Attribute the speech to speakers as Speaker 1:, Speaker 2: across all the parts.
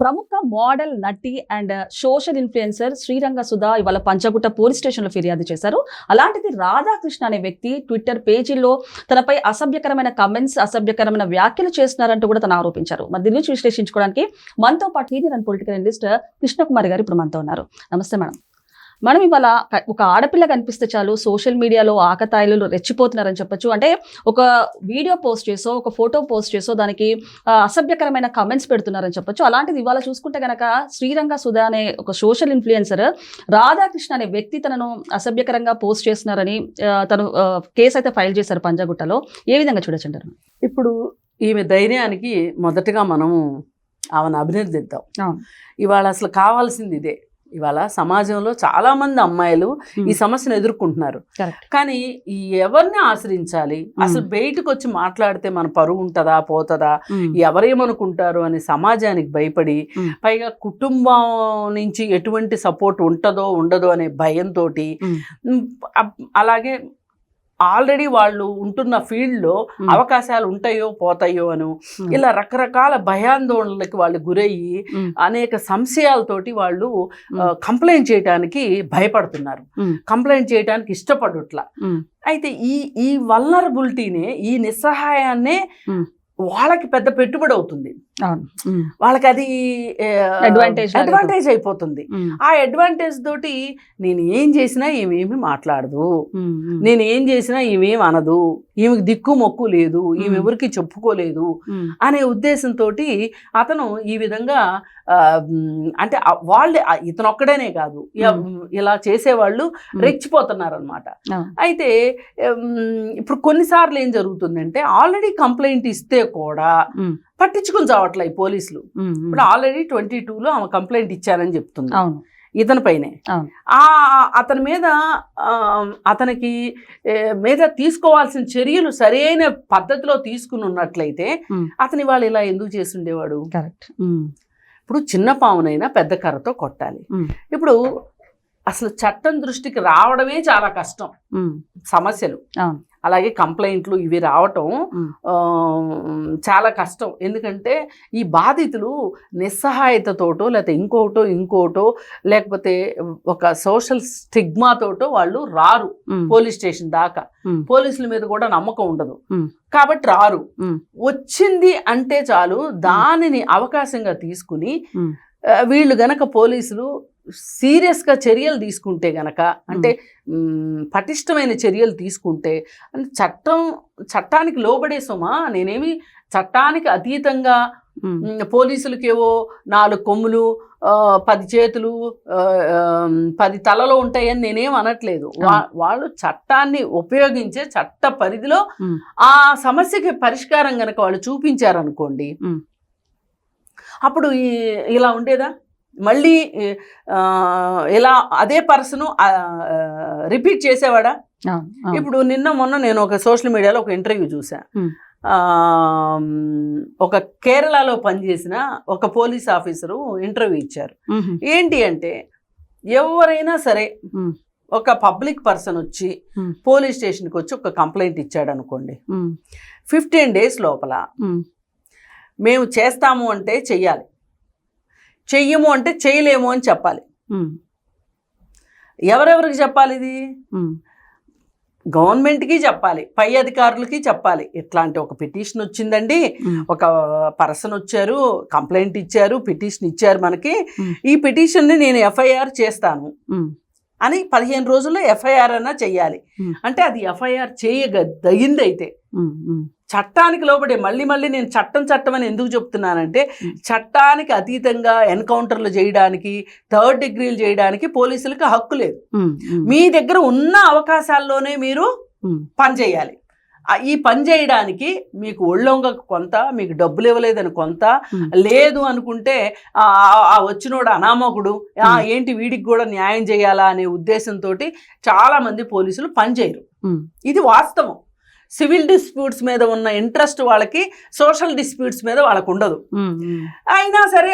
Speaker 1: ప్రముఖ మోడల్ నటి and social influencer Sriranga Sudha ఇవాళ పంచగుట్ట పోలీస్ స్టేషన్లో ఫిర్యాదు చేశారు. అలాంటిది రాధాకృష్ణ అనే వ్యక్తి ట్విట్టర్ పేజీలో తనపై అసభ్యకరమైన కమెంట్స్ అసభ్యకరమైన వ్యాఖ్యలు చేస్తున్నారంటూ కూడా తను ఆరోపించారు. మరి దీని నుంచి విశ్లేషించుకోవడానికి మనతో పాటు senior and political analyst Krishnakumari garu ఇప్పుడు మనతో ఉన్నారు. నమస్తే మేడం. మనం ఇవాళ ఒక ఆడపిల్ల కనిపిస్తే చాలు సోషల్ మీడియాలో ఆకతాయిలు రెచ్చిపోతున్నారని చెప్పొచ్చు. అంటే ఒక వీడియో పోస్ట్ చేసో ఒక ఫోటో పోస్ట్ చేసో దానికి అసభ్యకరమైన కమెంట్స్ పెడుతున్నారని చెప్పొచ్చు. అలాంటిది ఇవాళ చూసుకుంటే గనక శ్రీరంగ సుధా అనే ఒక సోషల్ ఇన్ఫ్లుయెన్సర్ రాధాకృష్ణ అనే వ్యక్తి తనను అసభ్యకరంగా పోస్ట్ చేస్తున్నారని తను కేసు అయితే ఫైల్ చేశారు పంజాగుట్టలో. ఏ విధంగా చూడొచ్చంటారు
Speaker 2: ఇప్పుడు ఈమె ధైర్యానికి మొదటగా మనము ఆమెను అభినందిద్దాం. ఇవాళ అసలు కావాల్సింది ఇదే. ఇవాళ సమాజంలో చాలా మంది అమ్మాయిలు ఈ సమస్యను ఎదుర్కొంటున్నారు. కానీ ఎవరిని ఆశ్రయించాలి? అసలు బయటకు వచ్చి మాట్లాడితే మన పరువు ఉంటుందా పోతుందా? ఎవరేమనుకుంటారు అని సమాజానికి భయపడి. పైగా కుటుంబం నుంచి ఎటువంటి సపోర్ట్ ఉంటుందో ఉండదో అనే భయంతో అలాగే ఆల్రెడీ వాళ్ళు ఉంటున్న ఫీల్డ్లో. అవకాశాలు ఉంటాయో పోతాయో అను ఇలా రకరకాల భయాందోళనలకి వాళ్ళు గురయ్యి అనేక సంశయాలతోటి వాళ్ళు కంప్లైంట్ చేయడానికి భయపడుతున్నారు. కంప్లైంట్ చేయడానికి ఇష్టపడట్లా. అయితే ఈ ఈ వల్నరబిలిటీనే ఈ నిస్సహాయాన్నే. వాళ్ళకి పెద్ద పెట్టుబడి అవుతుంది వాళ్ళకి అది
Speaker 1: లాగా
Speaker 2: అడ్వాంటేజ్ అయిపోతుంది. ఆ అడ్వాంటేజ్ తోటి నేను ఏం చేసినా ఈమెమి మాట్లాడదు. నేను ఏం చేసినా ఈమెం అనదు. ఈమెకి దిక్కు మొక్కు లేదు. ఈమె. ఎవరికి చెప్పుకోలేదు అనే ఉద్దేశంతో అతను ఈ విధంగా అంటే వాళ్ళే ఇతను ఒక్కడనే కాదు. ఇలా చేసేవాళ్ళు రెచ్చిపోతున్నారనమాట. అయితే ఇప్పుడు కొన్నిసార్లు ఏం జరుగుతుందంటే ఆల్రెడీ కంప్లైంట్ ఇస్తే కూడా పట్టించుకుని చావట్లే ఈ పోలీసులు. ఇప్పుడు ఆల్రెడీ ట్వంటీ టూలో ఆమె కంప్లైంట్ ఇచ్చారని చెప్తుంది. ఇతని పైనే. ఆ అతని మీద అతనికి మీద తీసుకోవాల్సిన చర్యలు సరైన పద్ధతిలో తీసుకుని ఉన్నట్లయితే. అతని వాళ్ళు ఇలా ఎందుకు చేస్తుండేవాడు?
Speaker 1: కరెక్ట్.
Speaker 2: ఇప్పుడు చిన్న పామునైనా పెద్ద కర్రతో కొట్టాలి. ఇప్పుడు అసలు చట్టం దృష్టికి రావడమే చాలా కష్టం. సమస్యలు.
Speaker 1: అవును.
Speaker 2: అలాగే కంప్లైంట్లు ఇవి రావటం చాలా కష్టం. ఎందుకంటే ఈ బాధితులు నిస్సహాయతతోటో లేకపోతే ఇంకోటో ఇంకోటో లేకపోతే ఒక సోషల్ స్టిగ్మాతోటో వాళ్ళు రారు పోలీస్ స్టేషన్ దాకా. పోలీసుల మీద కూడా నమ్మకం ఉండదు. కాబట్టి రారు. వచ్చింది అంటే చాలు దానిని అవకాశంగా తీసుకుని వీళ్ళు గనక పోలీసులు సీరియస్గా చర్యలు తీసుకుంటే గనక అంటే పటిష్టమైన చర్యలు తీసుకుంటే చట్టం చట్టానికి లోబడే సుమా నేనేమి చట్టానికి అతీతంగా పోలీసులకేవో నాలుగు కొమ్ములు పది చేతులు పది తలలో ఉంటాయని నేనేం అనట్లేదు. వాళ్ళు చట్టాన్ని ఉపయోగించే చట్ట పరిధిలో. ఆ సమస్యకి పరిష్కారం గనక వాళ్ళు చూపించారనుకోండి. అప్పుడు ఇలా ఉండేదా? మళ్ళీ ఇలా అదే పర్సన్ రిపీట్ చేసేవాడా. ఇప్పుడు నిన్న మొన్న నేను ఒక సోషల్ మీడియాలో ఒక ఇంటర్వ్యూ చూసా ఒక కేరళలో పనిచేసిన ఒక పోలీస్ ఆఫీసరు ఇంటర్వ్యూ ఇచ్చారు. ఏంటి అంటే ఎవరైనా సరే ఒక పబ్లిక్ పర్సన్ వచ్చి. పోలీస్ స్టేషన్కి వచ్చి ఒక కంప్లైంట్ ఇచ్చాడు అనుకోండి ఫిఫ్టీన్ డేస్ లోపల మేము చేస్తాము అంటే చెయ్యాలి. చెయ్యము అంటే చేయలేము అని చెప్పాలి. ఎవరెవరికి చెప్పాలి ఇది? గవర్నమెంట్కి చెప్పాలి పై అధికారులకి చెప్పాలి. ఇట్లాంటి ఒక పిటిషన్ వచ్చిందండి. ఒక పర్సన్ వచ్చారు కంప్లైంట్ ఇచ్చారు పిటిషన్ ఇచ్చారు మనకి. ఈ పిటిషన్ని నేను ఎఫ్ఐఆర్ చేస్తాను. అని పదిహేను రోజుల్లో ఎఫ్ఐఆర్ అన్నా చెయ్యాలి. అంటే అది ఎఫ్ఐఆర్
Speaker 1: ఉమ్, ఉమ్,
Speaker 2: చట్టానికి లోబడే మళ్ళీ మళ్ళీ నేను చట్టం చట్టం అని ఎందుకు చెప్తున్నానంటే. చట్టానికి అతీతంగా ఎన్కౌంటర్లు చేయడానికి థర్డ్ డిగ్రీలు చేయడానికి పోలీసులకు హక్కు లేదు. మీ దగ్గర ఉన్న అవకాశాల్లోనే మీరు
Speaker 1: ఉమ్,
Speaker 2: పని చేయాలి. ఆ, ఈ పని చేయడానికి మీకు ఒళ్ళొంగ కొంత మీకు డబ్బులు ఇవ్వలేదని కొంత. లేదు అనుకుంటే ఆ వచ్చినోడు అనామకుడు. ఏంటి వీడికి కూడా న్యాయం చేయాలా అనే ఉద్దేశంతో చాలా మంది పోలీసులు పనిచేయరు ఇది వాస్తవం. సివిల్ డిస్ప్యూట్స్ మీద ఉన్న ఇంట్రెస్ట్ వాళ్ళకి సోషల్ డిస్ప్యూట్స్ మీద వాళ్ళకు ఉండదు అయినా సరే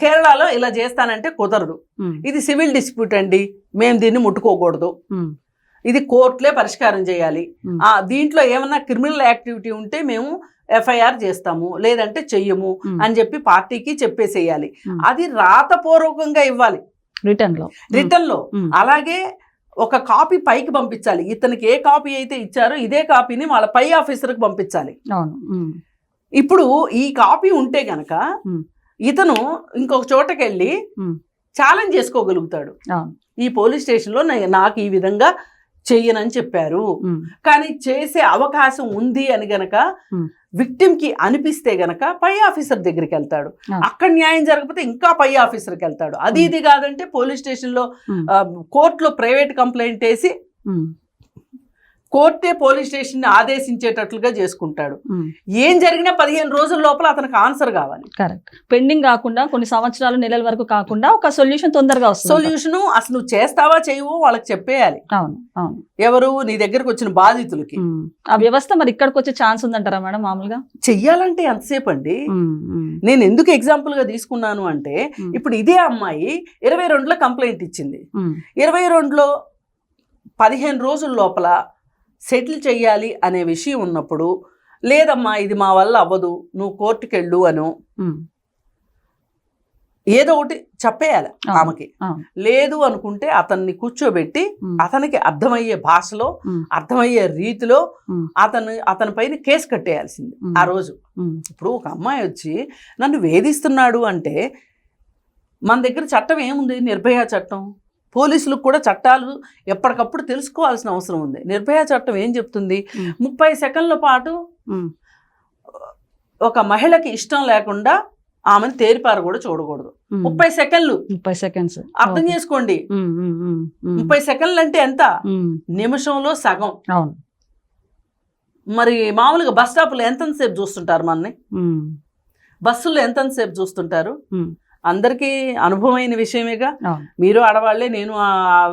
Speaker 2: కేరళలో ఇలా చేస్తానంటే కుదరదు. ఇది సివిల్ డిస్ప్యూట్ అండి. మేము దీన్ని ముట్టుకోకూడదు. ఇది కోర్టులే పరిష్కారం చేయాలి. ఆ దీంట్లో ఏమన్నా క్రిమినల్ యాక్టివిటీ ఉంటే మేము ఎఫ్ఐఆర్ చేస్తాము లేదంటే చెయ్యము. అని చెప్పి పార్టీకి చెప్పేసేయాలి. అది రాతపూర్వకంగా ఇవ్వాలి. రిటర్న్లో.
Speaker 1: రిటర్న్లో.
Speaker 2: అలాగే ఒక కాపీ పైకి పంపించాలి ఇతనికి ఏ కాపీ అయితే ఇచ్చారో ఇదే కాపీని వాళ్ళ పై ఆఫీసర్కి పంపించాలి. ఇప్పుడు ఈ కాపీ ఉంటే గనక. ఇతను ఇంకొక చోటకి వెళ్ళి
Speaker 1: ఉమ్.
Speaker 2: ఛాలెంజ్ చేసుకోగలుగుతాడు ఈ పోలీస్ స్టేషన్లో నాకు ఈ విధంగా చెయ్యనని చెప్పారు. కానీ చేసే అవకాశం ఉంది అని గనక. విక్టిమ్కి అనిపిస్తే గనక పై ఆఫీసర్ దగ్గరికి వెళ్తాడు. అక్కడ న్యాయం జరగకపోతే ఇంకా పై ఆఫీసర్కి వెళ్తాడు అది. ఇది కాదంటే పోలీస్ స్టేషన్లో
Speaker 1: Hmm.
Speaker 2: కోర్టులో ప్రైవేట్ కంప్లైంట్ వేసి. కోర్టే పోలీస్ స్టేషన్ ఆదేశించేటట్లుగా చేసుకుంటాడు. ఏం జరిగినా పదిహేను రోజుల లోపల అతనికి ఆన్సర్ కావాలి
Speaker 1: కరెక్ట్ పెండింగ్ కాకుండా కొన్ని సంవత్సరాలు నెలల వరకు కాకుండా ఒక సొల్యూషన్ తొందరగా వస్తుంది
Speaker 2: సొల్యూషన్ అసలు నువ్వు చేస్తావా చేయవో వాళ్ళకి చెప్పేయాలి
Speaker 1: అవును అవును
Speaker 2: ఎవరు నీ దగ్గరకు వచ్చిన బాధితులకి.
Speaker 1: ఆ వ్యవస్థ మరి ఇక్కడికి వచ్చే ఛాన్స్ ఉందంటారా మేడం మామూలుగా
Speaker 2: చెయ్యాలంటే ఎంతసేపు అండి. నేను ఎందుకు ఎగ్జాంపుల్గా తీసుకున్నాను అంటే. ఇప్పుడు ఇదే అమ్మాయి ఇరవై రెండులో కంప్లైంట్ ఇచ్చింది. ఇరవై రెండులో పదిహేను రోజుల లోపల సెటిల్ చెయ్యాలి అనే విషయం ఉన్నప్పుడు లేదమ్మా ఇది మా వల్ల అవ్వదు నువ్వు కోర్టుకి వెళ్ళు అను. ఏదో ఒకటి చెప్పేయాలి. ఆమెకి. లేదు అనుకుంటే అతన్ని కూర్చోబెట్టి. అతనికి అర్థమయ్యే భాషలో. అర్థమయ్యే రీతిలో. అతను అతని పైన కేసు కట్టేయాల్సింది. ఆ రోజు. ఇప్పుడు ఒక అమ్మాయి వచ్చి నన్ను వేధిస్తున్నాడు అంటే మన దగ్గర చట్టం ఏముంది నిర్భయ చట్టం పోలీసులకు కూడా చట్టాలు ఎప్పటికప్పుడు తెలుసుకోవాల్సిన అవసరం ఉంది నిర్భయ చట్టం ఏం చెప్తుంది. ముప్పై సెకండ్ల పాటు. ఒక మహిళకి ఇష్టం లేకుండా ఆమెను తేరిపార కూడా చూడకూడదు. ముప్పై సెకండ్లు
Speaker 1: ముప్పై సెకండ్స్
Speaker 2: అర్థం చేసుకోండి. ముప్పై సెకండ్లు అంటే ఎంత. నిమిషంలో సగం
Speaker 1: అవును
Speaker 2: మరి మామూలుగా బస్ స్టాప్లో ఎంతసేపు చూస్తుంటారు మనని. బస్సుల్లో ఎంతసేపు చూస్తుంటారు. అందరికీ అనుభవమైన విషయమేగా. మీరు ఆడవాళ్ళే నేను ఆ-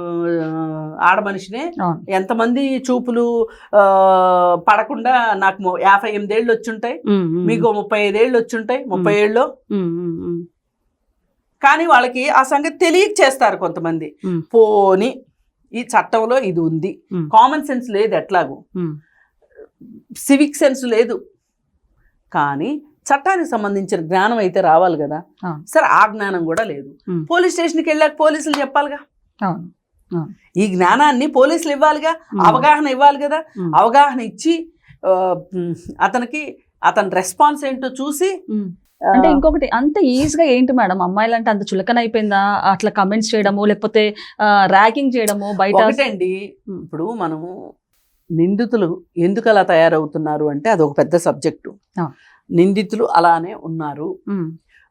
Speaker 2: ఆడ మనిషినే
Speaker 1: అవును.
Speaker 2: ఎంతమంది చూపులు పడకుండా నాకు యాభై ఎనిమిదేళ్ళు వచ్చుంటాయి. మీకు ముప్పై ఐదేళ్ళు వచ్చుంటాయి. ముప్పై ఏళ్ళు. కానీ వాళ్ళకి ఆ సంగతి తెలియక చేస్తారు కొంతమంది. పోని ఈ చట్టంలో ఇది ఉంది. కామన్ సెన్స్ లేదు ఎట్లాగూ. సివిక్ సెన్స్ లేదు. కానీ చట్టానికి సంబంధించిన జ్ఞానం అయితే రావాలి కదా. సరే ఆ జ్ఞానం కూడా లేదు. పోలీస్ స్టేషన్కి వెళ్ళాక పోలీసులు చెప్పాలిగా ఈ జ్ఞానాన్ని పోలీసులు ఇవ్వాలిగా. అవగాహన ఇవ్వాలి కదా. అవగాహన ఇచ్చి అతనికి అతని రెస్పాన్స్ ఏంటో చూసి
Speaker 1: అంటే ఇంకొకటి అంత ఈజీగా ఏంటి మేడం అమ్మాయిలు అంటే అంత చులకన అయిపోయిందా అట్లా కమెంట్స్ చేయడము లేకపోతే ర్యాగింగ్ చేయడము బయట ఉమ్.
Speaker 2: ఇప్పుడు మనము నిందితులు ఎందుకు అలా తయారవుతున్నారు అంటే అది ఒక పెద్ద సబ్జెక్టు. నిందితులు అలానే ఉన్నారు.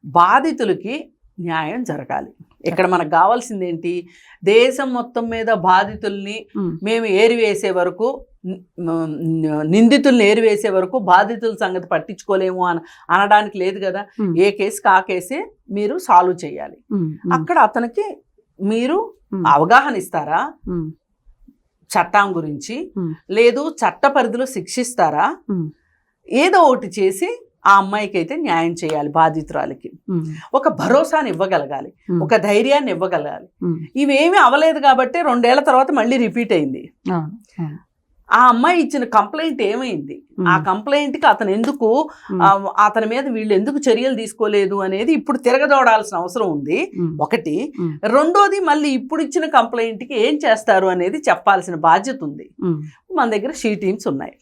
Speaker 2: బాధితులకి న్యాయం జరగాలి ఇక్కడ మనకు కావాల్సింది ఏంటి దేశం మొత్తం మీద బాధితుల్ని. మేము ఏరివేసే వరకు నిందితుల్ని ఏరివేసే వరకు బాధితుల సంగతి పట్టించుకోలేము అని అనడానికి లేదు కదా. ఏ కేసుకి ఆ కేసే మీరు సాల్వ్ చేయాలి. అక్కడ అతనికి మీరు. అవగాహన ఇస్తారా. చట్టం గురించి. లేదు చట్ట పరిధిలో శిక్షిస్తారా. ఏదో ఒకటి చేసి ఆ అమ్మాయికి అయితే న్యాయం చేయాలి బాధితురాలికి. ఒక భరోసాని ఇవ్వగలగాలి. ఒక ధైర్యాన్ని ఇవ్వగలగాలి. ఇవేమీ అవలేదు కాబట్టి రెండేళ్ళ తర్వాత మళ్ళీ రిపీట్ అయింది. ఆ అమ్మాయి ఇచ్చిన కంప్లైంట్ ఏమైంది. ఆ కంప్లైంట్కి అతను ఎందుకు అతని మీద వీళ్ళు ఎందుకు చర్యలు తీసుకోలేదు అనేది ఇప్పుడు తిరగదోడాల్సిన అవసరం ఉంది. ఒకటి. రెండోది మళ్ళీ ఇప్పుడు ఇచ్చిన కంప్లైంట్కి ఏం చేస్తారు అనేది చెప్పాల్సిన బాధ్యత ఉంది. మన దగ్గర షీ టీమ్స్ ఉన్నాయి.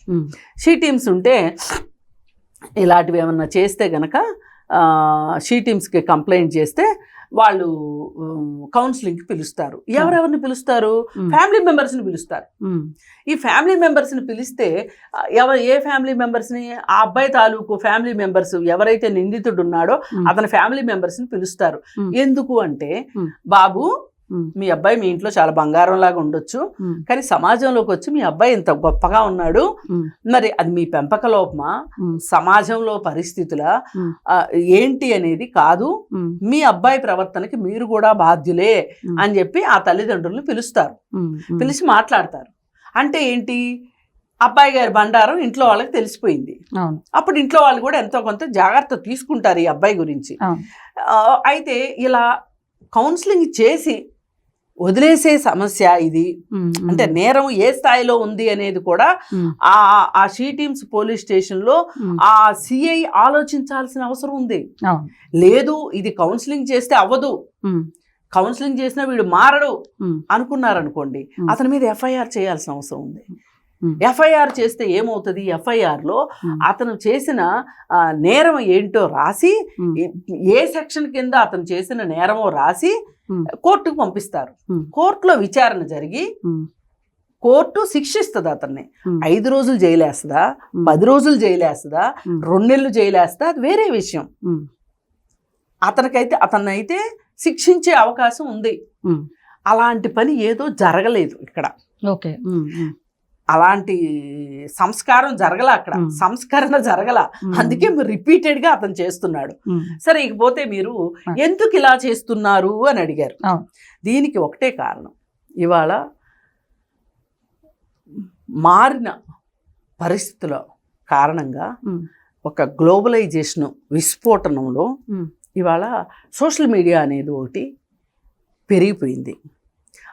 Speaker 2: షీ టీమ్స్ ఉంటే ఇలాంటివి ఏమన్నా చేస్తే గనక షీ టీమ్స్కి కంప్లైంట్ చేస్తే వాళ్ళు కౌన్సిలింగ్కి పిలుస్తారు ఎవరెవరిని పిలుస్తారు. ఫ్యామిలీ మెంబర్స్ని పిలుస్తారు. ఈ ఫ్యామిలీ మెంబర్స్ని పిలిస్తే ఎవరు ఏ ఫ్యామిలీ మెంబర్స్ని ఆ అబ్బాయి తాలూకు ఫ్యామిలీ మెంబర్స్ ఎవరైతే నిందితుడు ఉన్నాడో. అతని ఫ్యామిలీ మెంబర్స్ని పిలుస్తారు. ఎందుకు అంటే. బాబు. మీ అబ్బాయి మీ ఇంట్లో చాలా బంగారం లాగా ఉండొచ్చు. కానీ సమాజంలోకి వచ్చి మీ అబ్బాయి ఇంత గొప్పగా ఉన్నాడు. మరి అది మీ పెంపక లోపమా. సమాజంలో పరిస్థితుల ఏంటి అనేది కాదు. మీ అబ్బాయి ప్రవర్తనకి మీరు కూడా బాధ్యులే. అని చెప్పి ఆ తల్లిదండ్రులను పిలుస్తారు. పిలిచి మాట్లాడతారు. అంటే ఏంటి? అబ్బాయి గారి బండారం ఇంట్లో వాళ్ళకి తెలిసిపోయింది. అప్పుడు ఇంట్లో వాళ్ళు కూడా ఎంతో కొంత జాగ్రత్త తీసుకుంటారు ఈ అబ్బాయి గురించి. అయితే ఇలా కౌన్సిలింగ్ చేసి వదిలేసే సమస్య ఇది. అంటే నేరం ఏ స్థాయిలో ఉంది అనేది కూడా ఆ ఆ- ఆ షీ టీమ్స్ పోలీస్ స్టేషన్లో
Speaker 1: ఉమ్,
Speaker 2: ఆ సిఐ ఆలోచించాల్సిన అవసరం ఉంది. లేదు ఇది కౌన్సిలింగ్ చేస్తే అవ్వదు. కౌన్సిలింగ్ చేసినా వీడు మారడు అనుకున్నారనుకోండి. అతని మీద ఎఫ్ఐఆర్ చేయాల్సిన అవసరం ఉంది. ఎఫ్ఐఆర్ చేస్తే ఏమవుతుంది? ఎఫ్ఐఆర్లో అతను చేసిన నేరం ఏంటో రాసి ఏ- సెక్షన్ కింద అతను చేసిన నేరమో రాసి కోర్టుకు పంపిస్తారు. కోర్టులో విచారణ జరిగి కోర్టు శిక్షిస్తుంది అతన్ని. ఐదు రోజులు జైలేస్తుందా? పది రోజులు జైలేస్తుందా?
Speaker 1: ఉమ్,
Speaker 2: రెండు నెలలు జైలేస్తుందా? అది వేరే విషయం. అతనికైతే అతన్ని అయితే శిక్షించే అవకాశం ఉంది. అలాంటి పని ఏదో జరగలేదు ఇక్కడ.
Speaker 1: ఓకే.
Speaker 2: అలాంటి సంస్కారం జరగల అక్కడ. సంస్కరణ జరగల. అందుకే రిపీటెడ్గా అతను చేస్తున్నాడు. సరే ఇకపోతే మీరు. ఎందుకు ఇలా చేస్తున్నారు అని అడిగారు. దీనికి ఒకటే కారణం. ఇవాళ మారిన పరిస్థితుల కారణంగా ఒక గ్లోబలైజేషన్ విస్ఫోటనంలో ఇవాళ సోషల్ మీడియా అనేది ఒకటి పెరిగిపోయింది.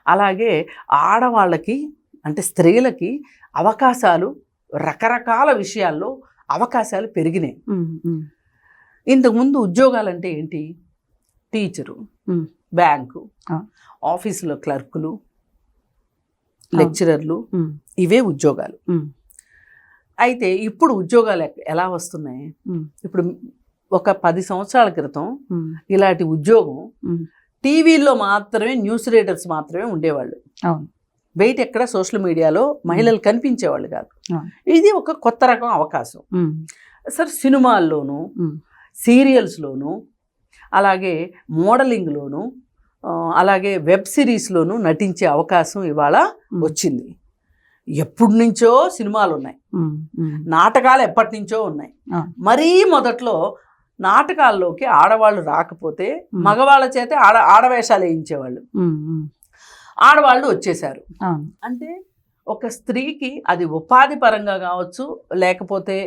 Speaker 2: అలాగే ఆడవాళ్ళకి అంటే స్త్రీలకి అవకాశాలు రకరకాల విషయాల్లో అవకాశాలు పెరిగినాయి. ఇంతకుముందు ఉద్యోగాలంటే ఏంటి? టీచరు. బ్యాంకు. ఆఫీసులో క్లర్కులు లెక్చరర్లు ఇవే ఉద్యోగాలు. అయితే ఇప్పుడు ఉద్యోగాలు ఎలా వస్తున్నాయి? ఇప్పుడు ఒక పది సంవత్సరాల క్రితం ఇలాంటి ఉద్యోగం టీవీల్లో మాత్రమే న్యూస్ రీడర్స్ మాత్రమే ఉండేవాళ్ళు.
Speaker 1: అవును.
Speaker 2: బయట ఎక్కడ సోషల్ మీడియాలో మహిళలు కనిపించేవాళ్ళు కాదు. ఇది ఒక కొత్త రకం అవకాశం. సరే సినిమాల్లోనూ సీరియల్స్లోను అలాగే మోడలింగ్లోను అలాగే వెబ్ సిరీస్లోను నటించే అవకాశం ఇవాళ వచ్చింది. ఎప్పటి నుంచో సినిమాలు ఉన్నాయి నాటకాలు ఎప్పటి నుంచో ఉన్నాయి. మరీ మొదట్లో నాటకాల్లోకి ఆడవాళ్ళు రాకపోతే. మగవాళ్ళ చేతే ఆడ ఆడవేషాలు వేయించేవాళ్ళు. ఆడవాళ్ళు వచ్చేసారు అంటే ఒక స్త్రీకి అది ఉపాధి పరంగా కావచ్చు లేకపోతే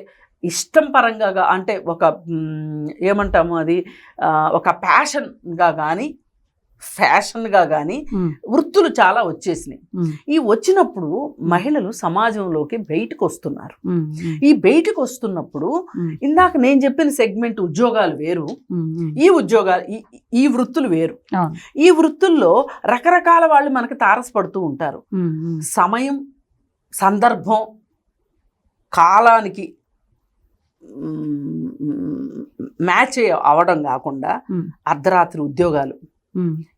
Speaker 2: ఇష్టం పరంగా అంటే ఒక ఏమంటాము అది ఒక ప్యాషన్గా కానీ ఫ్యాషన్గా కానీ వృత్తులు చాలా వచ్చేసినాయి ఈ వచ్చినప్పుడు మహిళలు సమాజంలోకి బయటకు వస్తున్నారు ఈ బయటకు వస్తున్నప్పుడు ఇందాక నేను చెప్పిన సెగ్మెంట్ ఉద్యోగాలు వేరు ఈ ఉద్యోగాలు ఈ ఈ వృత్తులు వేరు ఈ వృత్తుల్లో రకరకాల వాళ్ళు మనకు తారసపడుతూ ఉంటారు సమయం సందర్భం కాలానికి మ్యాచ్ అవడం కాకుండా అర్ధరాత్రి ఉద్యోగాలు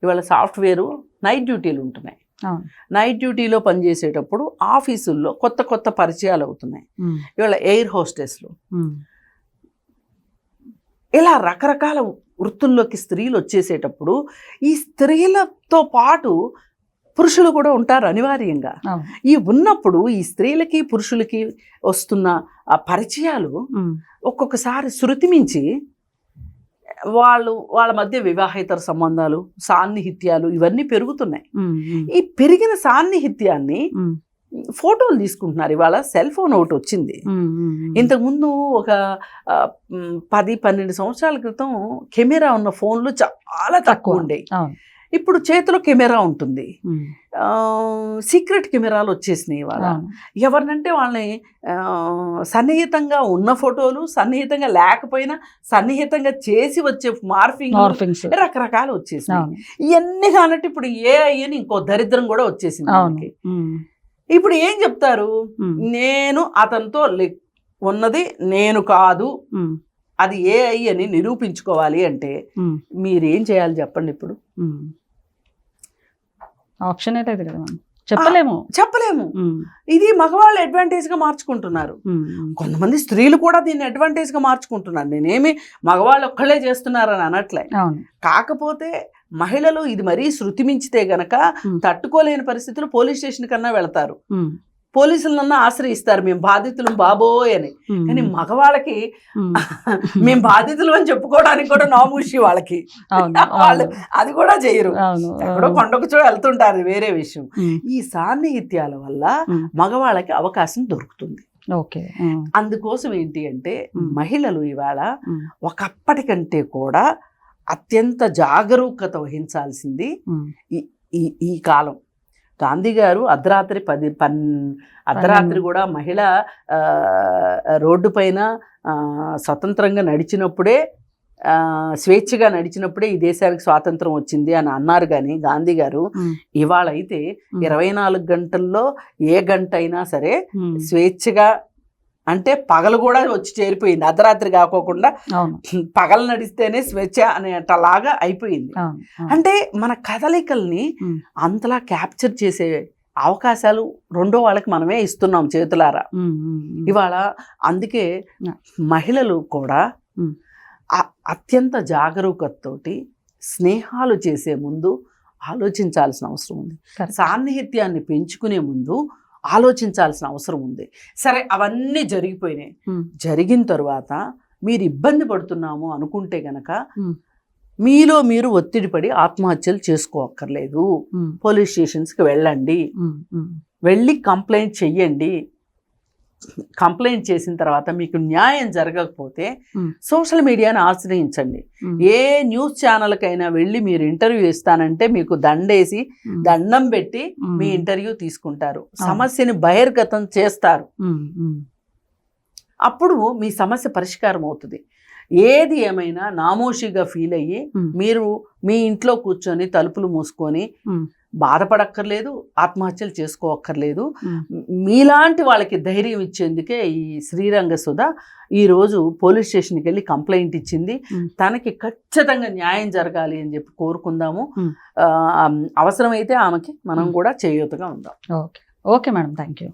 Speaker 2: ఇవాళ సాఫ్ట్వేరు నైట్ డ్యూటీలు ఉంటున్నాయి. నైట్ డ్యూటీలో పనిచేసేటప్పుడు ఆఫీసుల్లో కొత్త కొత్త పరిచయాలు అవుతున్నాయి.
Speaker 1: ఉమ్,
Speaker 2: ఇవాళ ఎయిర్ హోస్టెస్లు.
Speaker 1: ఉమ్,
Speaker 2: ఇలా రకరకాల వృత్తుల్లోకి స్త్రీలు వచ్చేసేటప్పుడు ఈ స్త్రీలతో పాటు పురుషులు కూడా ఉంటారు అనివార్యంగా. ఈ ఉన్నప్పుడు ఈ స్త్రీలకి పురుషులకి వస్తున్న ఆ పరిచయాలు ఒక్కొక్కసారి శృతి మించి వాళ్ళు వాళ్ళ మధ్య వివాహేతర సంబంధాలు సాన్నిహిత్యాలు ఇవన్నీ పెరుగుతున్నాయి. ఈ పెరిగిన సాన్నిహిత్యాన్ని ఫోటోలు తీసుకుంటున్నారు. ఇవాళ సెల్ ఫోన్ ఒకటి వచ్చింది. ఇంతకుముందు ఒక పది పన్నెండు సంవత్సరాల క్రితం కెమెరా ఉన్న ఫోన్లు చాలా తక్కువ. ఉండేవి. ఇప్పుడు చేతిలో కెమెరా ఉంటుంది. సీక్రెట్ కెమెరాలు వచ్చేసినాయి ఇవాళ.
Speaker 1: అవును.
Speaker 2: ఎవరినంటే వాళ్ళని సన్నిహితంగా ఉన్న ఫోటోలు సన్నిహితంగా లేకపోయినా సన్నిహితంగా చేసి వచ్చే మార్ఫింగ్
Speaker 1: మార్ఫింగ్స్.
Speaker 2: రకరకాలు వచ్చేసినాయి. ఇవన్నీ కానట్టు ఇప్పుడు ఏ అని ఇంకో దరిద్రం కూడా వచ్చేసింది మనకి.
Speaker 1: ఉమ్,
Speaker 2: ఇప్పుడు ఏం చెప్తారు? నేను అతనితో ఉన్నది నేను కాదు. అది ఏ అని నిరూపించుకోవాలి అంటే మీరేం చేయాలి చెప్పండి ఇప్పుడు.
Speaker 1: ఆప్షన్ అయితే కదా చెప్పలేము.
Speaker 2: చెప్పలేము. ఇది మగవాళ్ళు అడ్వాంటేజ్గా మార్చుకుంటున్నారు. కొంతమంది స్త్రీలు కూడా దీన్ని అడ్వాంటేజ్గా మార్చుకుంటున్నారు. నేనేమి మగవాళ్ళు ఒక్కళ్ళే చేస్తున్నారని అనట్లే. కాకపోతే మహిళలు ఇది మరీ శృతి మించితే గనక. తట్టుకోలేని పరిస్థితులు పోలీస్ స్టేషన్ కన్నా వెళతారు. పోలీసులన్నా ఆశ్రయిస్తారు. మేము బాధితులు బాబోయ్ అని. కానీ మగవాళ్ళకి మేము బాధితులు అని చెప్పుకోవడానికి కూడా నామూషి వాళ్ళకి. వాళ్ళు అది కూడా చేయరు. ఎక్కడో కొండకు చో వెళ్తుంటారు వేరే విషయం. ఈ సాన్నిహిత్యాల వల్ల మగవాళ్ళకి అవకాశం దొరుకుతుంది.
Speaker 1: ఓకే.
Speaker 2: అందుకోసం ఏంటి అంటే. మహిళలు ఇవాళ ఒకప్పటికంటే కూడా అత్యంత జాగరూకత వహించాల్సింది ఈ ఈ కాలం. గాంధీ గారు అర్ధరాత్రి పది పన్ అర్ధరాత్రి కూడా మహిళ ఆ, రోడ్డు పైన ఆ, స్వతంత్రంగా నడిచినప్పుడే ఆ, స్వేచ్ఛగా నడిచినప్పుడే ఈ దేశానికి స్వాతంత్రం వచ్చింది అని అన్నారు కానీ గాంధీ గారు. ఇవాళ అయితే ఇరవై నాలుగు గంటల్లో ఏ గంట అయినా సరే స్వేచ్ఛగా అంటే పగలు కూడా వచ్చి చేరిపోయింది అర్ధరాత్రి కాకోకుండా పగలు నడిస్తేనే స్వేచ్ఛ అనేటలాగా అయిపోయింది. అంటే మన కదలికల్ని అంతలా క్యాప్చర్ చేసే అవకాశాలు రెండో వాళ్ళకి మనమే ఇస్తున్నాం చేతులారా. ఇవాళ అందుకే. మహిళలు కూడా అత్యంత జాగరూకతతోటి స్నేహాలు చేసే ముందు ఆలోచించాల్సిన అవసరం ఉంది. సాన్నిహిత్యాన్ని పెంచుకునే ముందు ఆలోచించాల్సిన అవసరం ఉంది. సరే అవన్నీ జరిగిపోయినాయి. జరిగిన తరువాత మీరు ఇబ్బంది పడుతున్నాము అనుకుంటే గనక. మీలో మీరు ఒత్తిడి పడి ఆత్మహత్యలు చేసుకోక్కర్లేదు. పోలీస్ స్టేషన్స్కి వెళ్ళండి. వెళ్ళి కంప్లైంట్ చెయ్యండి. కంప్లైంట్ చేసిన తర్వాత మీకు న్యాయం జరగకపోతే. సోషల్ మీడియాని ఆశ్రయించండి. ఏ న్యూస్ ఛానల్కైనా వెళ్ళి మీరు ఇంటర్వ్యూ ఇస్తానంటే మీకు దండేసి దండం పెట్టి మీ ఇంటర్వ్యూ తీసుకుంటారు. సమస్యని బహిర్గతం చేస్తారు. అప్పుడు మీ సమస్య పరిష్కారం అవుతుంది. ఏది ఏమైనా నామోషిగా ఫీల్ అయ్యి మీరు మీ ఇంట్లో కూర్చొని తలుపులు మూసుకొని బాధపడక్కర్లేదు ఆత్మహత్యలు చేసుకోక్కర్లేదు.
Speaker 1: ఉమ్.
Speaker 2: మీలాంటి వాళ్ళకి ధైర్యం ఇచ్చేందుకే ఈ శ్రీరంగ సుధ ఈరోజు పోలీస్ స్టేషన్కి వెళ్ళి కంప్లైంట్ ఇచ్చింది. తనకి ఖచ్చితంగా న్యాయం జరగాలి అని చెప్పి కోరుకుందాము. అవసరమైతే ఆమెకి మనం. కూడా చేయూతగా ఉందాం.
Speaker 1: Okay. Okay madam. Thank you